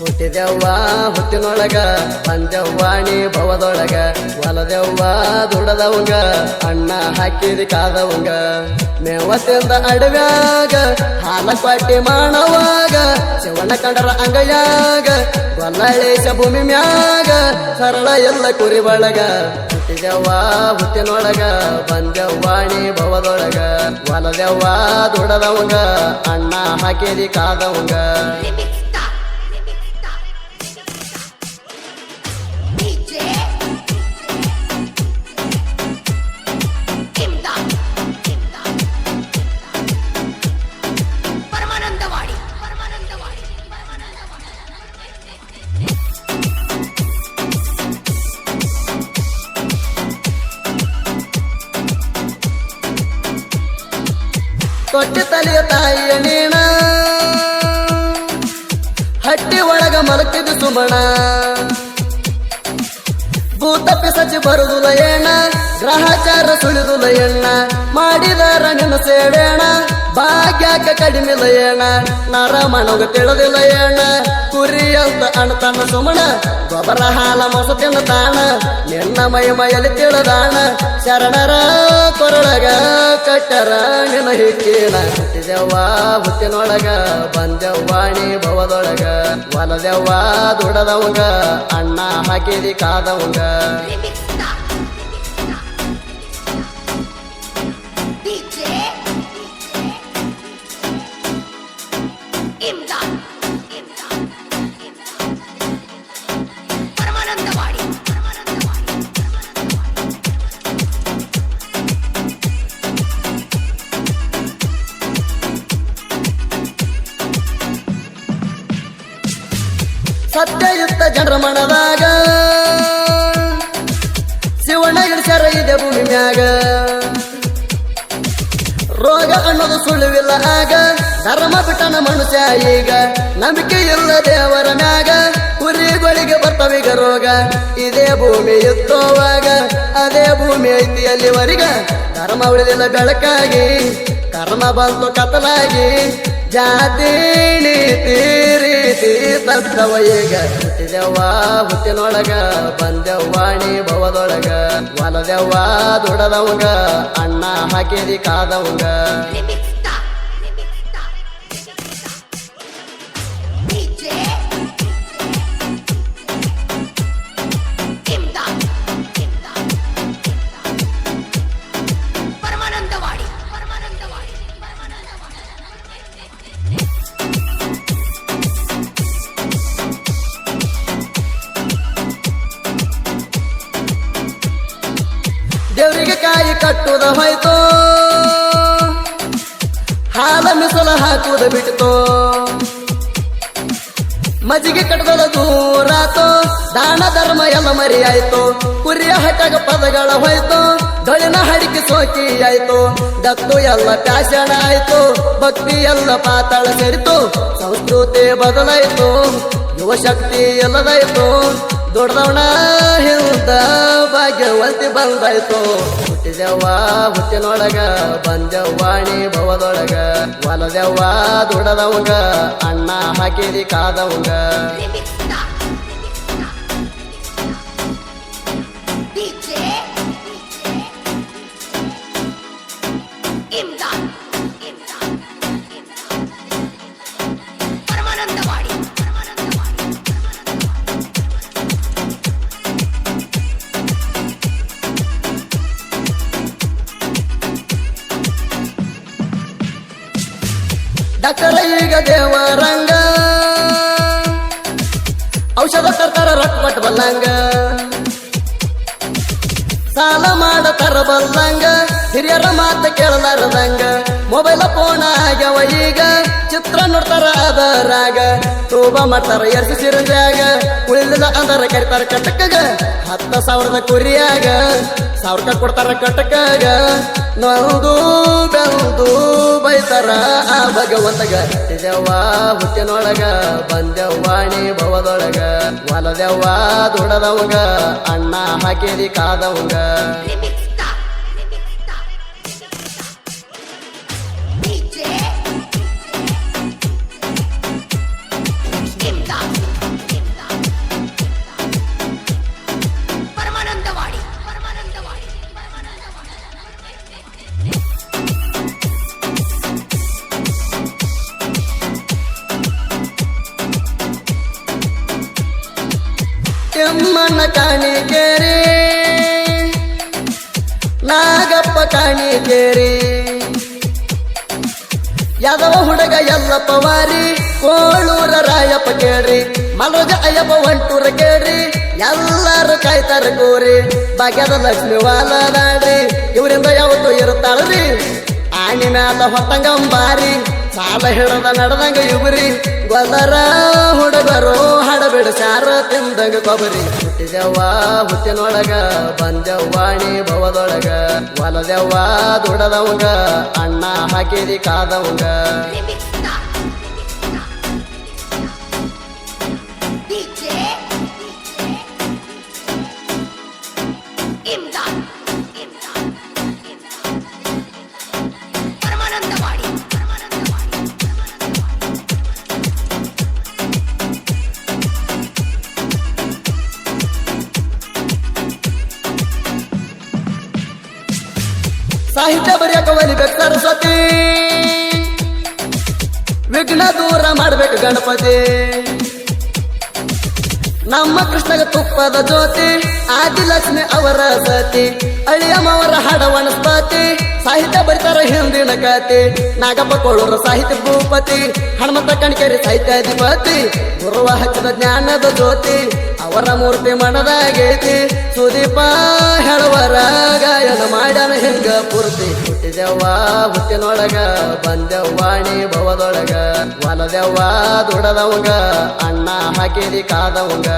ಹುಟ್ಟಿದೆವ್ವ, ಹುಟ್ಟಿನೊಳಗ ನೀ ಭವದೊಳಗ, ಹೊಲದೆವ್ವ, ದುಡದವಂಗ, ಅಣ್ಣ ಹಾಕಿದ ಕಾದವಂಗ. ಮೇವತ್ತಿಂದ ಅಡವ್ಯಾಗ ಹಾಲ ಕ್ವಾಟಿ ಮಾಡವಾಗ ಶಿವನ ಕಂಡರ ಅಂಗಯಾಗ ಗೊಲ್ಲಳೇಶ ಭೂಮಿ ಮ್ಯಾಗ, ಸರಳ ಎಲ್ಲ ಕುರಿ ಬಳಗ. ಹುಟ್ಟಿದೆವ್ವ, ಹುಟ್ಟಿನೊಳಗ ಬಂದೆವ್ವಾಣಿ ಭವದೊಳಗ, ಹೊಲದೆವ್ವ, ದುಡದವಂಗ, ಅಣ್ಣ ಹಾಕಿದಿ ಕಾದವಂಗ. ತೊಟ್ಟಿ ತಲೆಯ ತಾಯಿಯ ನೀಣ. ಹಟ್ಟಿ ಒಳಗ ಮಲಕಿದ ಸುಮಣ. ಭೂತಪ್ಪಿ ಸಚಿ ಬರುದು ಲಯಣ್ಣ ಗ್ರಹಚಾರ ಸುಳಿದು ಎಣ್ಣ ಮಾಡಿದರ ರಂಗನ ಸೇವೇಣ ಭಾಗ್ಯಾಕ ಕಡಿಮೆ ಏಣ ನರ ಮನಗ ತಿಳಿದಿಲ್ಲ ಏಣ. ಕುರಿ ಅಂತ ಅಣತನ ಸುಮಣ, ಗೊಬ್ಬರ ಹಾಲ ಮೊಸ ತಿನ್ನತಾಣ ನಿನ್ನ ಮೈ ಮೈಯಲ್ಲಿ ತಿಳಿದಾಣ ಶರಣರ ಕೊರಳಗ ಕಟ್ಟರ ನಿನ್ನ ಹಿಟ್ಟಿನ ಹುಟ್ಟಿದೆವ್ವ, ಹುಟ್ಟಿನೊಳಗ ಬಂದೆವ್ವಾಣಿ ಭವದೊಳಗ. ಹೊಲದೆವ್ವ ದುಡದವಂಗ ಅಣ್ಣ ಹಾಕಿದಿ ಕಾದವಂಗ. ಸತ್ಯಯುಕ್ತ ಜನರ ಮನದಾಗ. ಶಿವಣ್ಣ ಇಳಿಸ್ಯಾರ ಇದೆ ಭೂಮಿ ಮ್ಯಾಗ ರೋಗ ಅನ್ನೋದು ಸುಳ್ಳುವಿಲ್ಲ ಆಗ. ಧರ್ಮ ಬಿಟ್ಟನ ಮನುಷ್ಯ ಈಗ. ನಂಬಿಕೆ ಇಲ್ಲ ದೇವರ ಮ್ಯಾಗ. ಕುರಿಗಳಿಗೆ ಬರ್ತವೀಗ ರೋಗ. ಇದೇ ಭೂಮಿ ಎತ್ತೋವಾಗ, ಅದೇ ಭೂಮಿ ಐತಿ ಅಲ್ಲಿವರೆಗ. ಧರ್ಮ ಉಳಿದಿಲ್ಲ ಬೆಳಕಾಗಿ. ಕರ್ಮ ಬಂತು ಕತ್ತಲಾಗಿ. ಜಾತಿ ತೀರಿ ರೀತಿ ತತ್ತವ ಈಗ. ಹುಟ್ಟಿದೆವ್ವ ಹುಟ್ಟಿನೊಳಗ ಬಂದೆವ್ವಾಣಿ ಭವದೊಳಗ ಹೊಲದೆವ್ವ ದುಡದವಂಗ ಅಣ್ಣ ಹಾಕಿದಿ ಕಾದವಂಗ. ದೇವರಿಗೆ ಕಾಯಿ ಕಟ್ಟುದ ಹೋಯ್ತು? ಹಾಲ ಮಿಸಲ ಹಾಕುವುದ ಬಿಟ್ಟಿತು ಮಜಿಗೆ ಕಟ್ಟದ ದೂರಾತೋ ದಾನ ಧರ್ಮ ಎಲ್ಲ ಮರಿ ಆಯ್ತು? ಕುರಿಯ ಹಟಗ ಪದಗಳ ಹೋಯ್ತು? ದೊಳಿನ ಹಡಿಕೆ ಸೋಕಿ ಆಯ್ತು? ದತ್ತು ಎಲ್ಲ ಪ್ಯಾಶಣ ಆಯ್ತು? ಭಕ್ತಿ ಎಲ್ಲ ಪಾತಾಳ ಸೇರಿತು? ಸಂಸ್ಕೃತಿ ಬದಲಾಯ್ತು? ಯುವ ಶಕ್ತಿ ಎಲ್ಲದಾಯ್ತು? ದೊಡ್ಡದವಣ ಹಿಂದ ಭಾಗ್ಯವಂತಿ ಬಂದಾಯ್ತು. ಹುಟ್ಟಿದೆವ್ವ ಹುಟ್ಟಿನೊಳಗ ಬಂದೆವ್ವಾಣಿ ಭವದೊಳಗ. ಹೊಲದೆವ್ವ ದುಡದವಂಗ ಅಣ್ಣ ಹಾಕಿದಿ ಕಾದವಂಗ. ಡಾಕ್ಟರ್ ಈಗ ದೇವರಂಗ. ಔಷಧ ತರ್ತಾರ ರೊಕ್ಕ ಬಲ್ಲಂಗ. ಸಾಲ ಮಾಡ ಬಲ್ಲಂಗ. ಹಿರಿಯರ ಮಾತು ಕೇಳಲಾರದಂಗ ಮೊಬೈಲ್ ಫೋನ್ ಆಗ್ಯಾವ ಈಗ. ಚಿತ್ರ ನೋಡ್ತಾರ ಅದರಾಗ ತೂಬ ಮಾಡ್ತಾರ ಎರ್ಸಿ ಸಿರಂಜಾಗ. ಉಳಿಲಿಲ್ಲ ಅದರ ಕರಿತಾರ ಕಟಕಗ. ಹತ್ತ ಸಾವಿರದ ಕುರಿಯಾಗ. ಸಾವಿರ ಕೊಡ್ತಾರ ಕಟಕಗ. ನೊಂದು ಬೆಂದು ಬೈತಾರ ಆ ಭಗವಂತಗ ಹುಟ್ಟಿದೆವ್ವ ಹುಟ್ಟಿನೊಳಗ ಬಂದೆವ್ವಾಣಿ ಭವದೊಳಗ ಹೊಲದೆವ್ವ ದುಡದವಂಗ ಅಣ್ಣ ಹಾಕಿದಿ ಕಾದವಂಗ. ತಿಮ್ಮಣ್ಣ ಕಾಣಿಕೇರಿ ನಾಗಪ್ಪ ಕಾಣಿಕೇರಿ ಯಾದವ ಹುಡುಗ ಎಲ್ಲಪ್ಪ ವಾರಿ ಕೋಳೂರ ರಾಯಪ್ಪ ಕೇಳ್ರಿ ಮಲೋಜ ಅಯ್ಯಪ್ಪ ಒಂಟೂರ ಕೇಳ್ರಿ ಎಲ್ಲಾರು ಕಾಯ್ತಾರ ಕೋರಿ ಭಾಗ್ಯದ ಲಕ್ಷ್ಮಿ ವಾಲದಾಡ್ರಿ ಇವರಿಂದ ಯಾವತ್ತು ಇರುತ್ತಾಳ್ರಿ ಆಣಿ ಮ್ಯಾಲ ಹೊತ್ತಂಗಂಬಾರಿ ಸಾಲ ಹಿಡದ ನಡೆದಂಗ ಇವ್ರಿ ಗೊಲ್ಲರ ಹುಡುಗರು ಹಡಬಿಡ ಸಾರ ತಿಂದಂಗ ಕೊಬರಿ. ಹುಟ್ಟಿದೆವ್ವ ಹುಟ್ಟಿನೊಳಗ ಬಂದೆವ್ವಾಣಿ ಭವದೊಳಗ ಹೊಲದೆವ್ವ ದುಡದವಂಗ ಅಣ್ಣ ಹಾಕಿದಿ ಕಾದವಂಗ. ವಿಘ್ನ ದೂರ ಮಾಡ್ಬೇಕು ಗಣಪತಿ. ನಮ್ಮ ಕೃಷ್ಣಗ ತುಪ್ಪದ ಜ್ಯೋತಿ, ಆದಿಲಕ್ಷ್ಮಿ ಅವರ ಸತಿ. ಅಳಿಯಮ್ಮವರ ಹಾಡ ವನಸ್ಪತಿ ಸಾಹಿತ್ಯ ಬರಿತಾರ ಹಿಂದಿನ ಕತೆ. ನಾಗಪ್ಪ ಕೋಳೂರ ಸಾಹಿತ್ಯ ಭೂಪತಿ, ಹನುಮಂತ ಕಣಿಕೆರಿ ಸಾಹಿತ್ಯಾಧಿಪತಿ ಗುರುವ ಹಚ್ಚಿದ ಜ್ಞಾನದ ಜ್ಯೋತಿ, ಅವರ ಮೂರ್ತಿ ಮನದಾಗೈತಿ ಸುದೀಪ ಹೇಳುವರ ಮಾಡ್ಯಾನ ಹಿಂಗ ಪೂರ್ತಿ ಹುಟ್ಟಿದೆವ್ವ ಹುಟ್ಟಿನೊಳಗ ಬಂದೆವ್ವಾಣಿ ಭವದೊಳಗ ಹೊಲದೆವ್ವ ದುಡದವಂಗ ಅಣ್ಣ ಹಾಕಿರಿ ಕಾದವಂಗ.